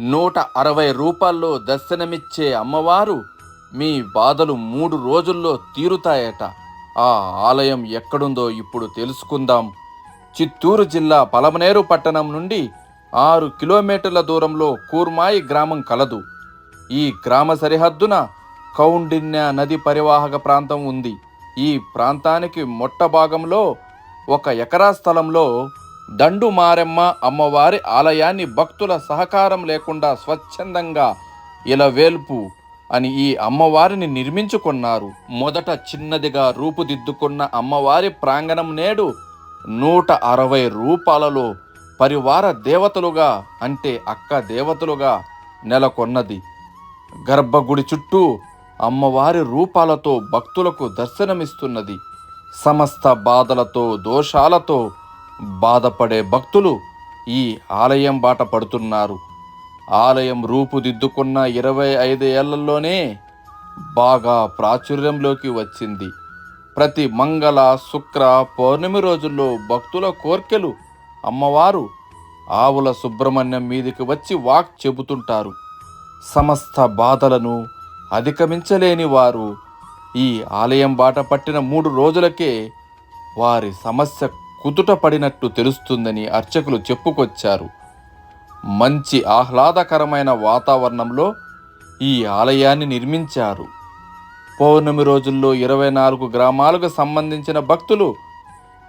నూట అరవై రూపాల్లో దర్శనమిచ్చే అమ్మవారు మీ బాధలు మూడు రోజుల్లో తీరుతాయట. ఆ ఆలయం ఎక్కడుందో ఇప్పుడు తెలుసుకుందాం. చిత్తూరు జిల్లా పలమనేరు పట్టణం నుండి ఆరు కిలోమీటర్ల దూరంలో కూర్మాయి గ్రామం కలదు. ఈ గ్రామ సరిహద్దున కౌండిన్య నది పరివాహక ప్రాంతం ఉంది. ఈ ప్రాంతానికి మొట్ట భాగంలో ఒక ఎకరా స్థలంలో దండు మారెమ్మ అమ్మవారి ఆలయాన్ని భక్తుల సహకారం లేకుండా స్వచ్ఛందంగా ఇలవేల్పు అని ఈ అమ్మవారిని నిర్మించుకున్నారు. మొదట చిన్నదిగా రూపుదిద్దుకున్న అమ్మవారి ప్రాంగణం నేడు నూట అరవై రూపాలలో పరివార దేవతలుగా అంటే అక్క దేవతలుగా నెలకొన్నది. గర్భగుడి చుట్టూ అమ్మవారి రూపాలతో భక్తులకు దర్శనమిస్తున్నది. సమస్త బాధలతో దోషాలతో బాధపడే భక్తులు ఈ ఆలయం బాట పడుతున్నారు. ఆలయం రూపుదిద్దుకున్న ఇరవై ఐదు ఏళ్ళలోనే బాగా ప్రాచుర్యంలోకి వచ్చింది. ప్రతి మంగళ శుక్ర పౌర్ణమి రోజుల్లో భక్తుల కోర్కెలు అమ్మవారు ఆవుల సుబ్రహ్మణ్యం మీదికి వచ్చి వాక్ చెబుతుంటారు. సమస్త బాధలను అధిగమించలేని వారు ఈ ఆలయం బాట పట్టిన మూడు రోజులకే వారి సమస్య కుదుట పడినట్టు తెలుస్తుందని అర్చకులు చెప్పుకొచ్చారు. మంచి ఆహ్లాదకరమైన వాతావరణంలో ఈ ఆలయాన్ని నిర్మించారు. పౌర్ణమి రోజుల్లో ఇరవై నాలుగు గ్రామాలకు సంబంధించిన భక్తులు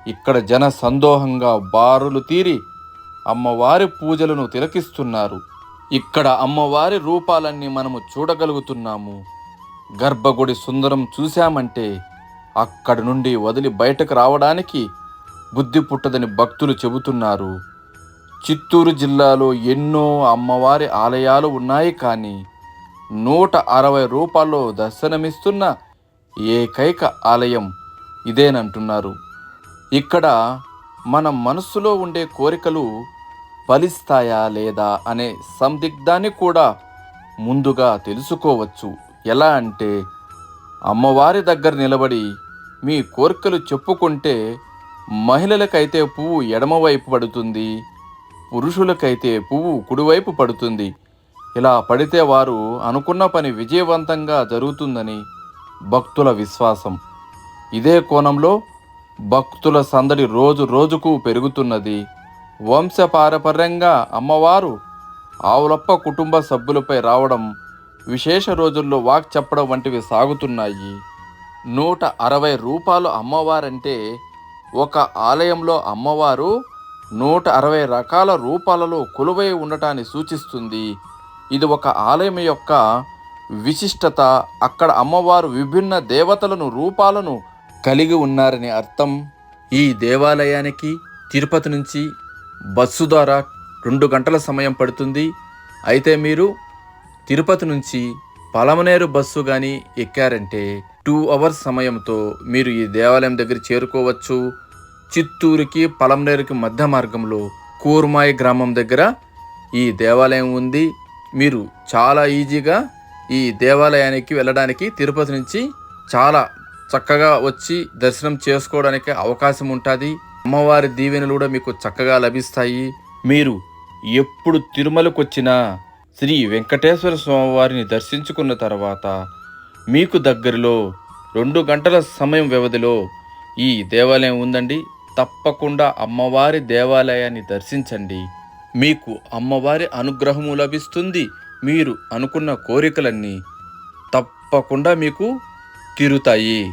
ఇక్కడ జన సందోహంగా బారులు తీరి అమ్మవారి పూజలను తిలకిస్తున్నారు. ఇక్కడ అమ్మవారి రూపాలన్నీ మనము చూడగలుగుతున్నాము. గర్భగుడి సుందరం చూశామంటే అక్కడి నుండి వదిలి బయటకు రావడానికి బుద్ధి పుట్టదని భక్తులు చెబుతున్నారు. చిత్తూరు జిల్లాలో ఎన్నో అమ్మవారి ఆలయాలు ఉన్నాయి కానీ నూట అరవై రూపాయల్లో దర్శనమిస్తున్న ఏకైక ఆలయం ఇదేనంటున్నారు. ఇక్కడ మన మనస్సులో ఉండే కోరికలు ఫలిస్తాయా లేదా అనే సందిగ్ధాన్ని కూడా ముందుగా తెలుసుకోవచ్చు. ఎలా అంటే అమ్మవారి దగ్గర నిలబడి మీ కోరికలు చెప్పుకుంటే మహిళలకైతే పువ్వు ఎడమవైపు పడుతుంది పురుషులకైతే పువ్వు కుడివైపు పడుతుంది. ఇలా పడితే వారు అనుకున్న పని విజయవంతంగా జరుగుతుందని భక్తుల విశ్వాసం. ఇదే కోణంలో భక్తుల సందడి రోజు రోజుకు పెరుగుతున్నది. వంశపారపర్యంగా అమ్మవారు ఆవులప్ప కుటుంబ సభ్యులపై రావడం విశేష రోజుల్లో వాక్ చెప్పడం వంటివి సాగుతున్నాయి. నూట అరవై రూపాయలు అమ్మవారంటే ఒక ఆలయంలో అమ్మవారు నూట అరవై రకాల రూపాలలో కొలువై ఉండటాన్ని సూచిస్తుంది. ఇది ఒక ఆలయం యొక్క విశిష్టత. అక్కడ అమ్మవారు విభిన్న దేవతలను రూపాలను కలిగి ఉన్నారని అర్థం. ఈ దేవాలయానికి తిరుపతి నుంచి బస్సు ద్వారా రెండు గంటల సమయం పడుతుంది. అయితే మీరు తిరుపతి నుంచి పలమనేరు బస్సు కానీ ఎక్కారంటే టూ అవర్స్ సమయంతో మీరు ఈ దేవాలయం దగ్గర చేరుకోవచ్చు. చిత్తూరుకి పలమనేరుకి మధ్య మార్గంలో కూర్మాయి గ్రామం దగ్గర ఈ దేవాలయం ఉంది. మీరు చాలా ఈజీగా ఈ దేవాలయానికి వెళ్ళడానికి తిరుపతి నుంచి చాలా చక్కగా వచ్చి దర్శనం చేసుకోవడానికి అవకాశం ఉంటుంది. అమ్మవారి దీవెనలు కూడా మీకు చక్కగా లభిస్తాయి. మీరు ఎప్పుడు తిరుమలకు వచ్చినా శ్రీ వెంకటేశ్వర స్వామివారిని దర్శించుకున్న తర్వాత మీకు దగ్గరలో రెండు గంటల సమయం వ్యవధిలో ఈ దేవాలయం ఉందండి. తప్పకుండా అమ్మవారి దేవాలయాన్ని దర్శించండి. మీకు అమ్మవారి అనుగ్రహము లభిస్తుంది. మీరు అనుకున్న కోరికలన్నీ తప్పకుండా మీకు తీరుతాయి.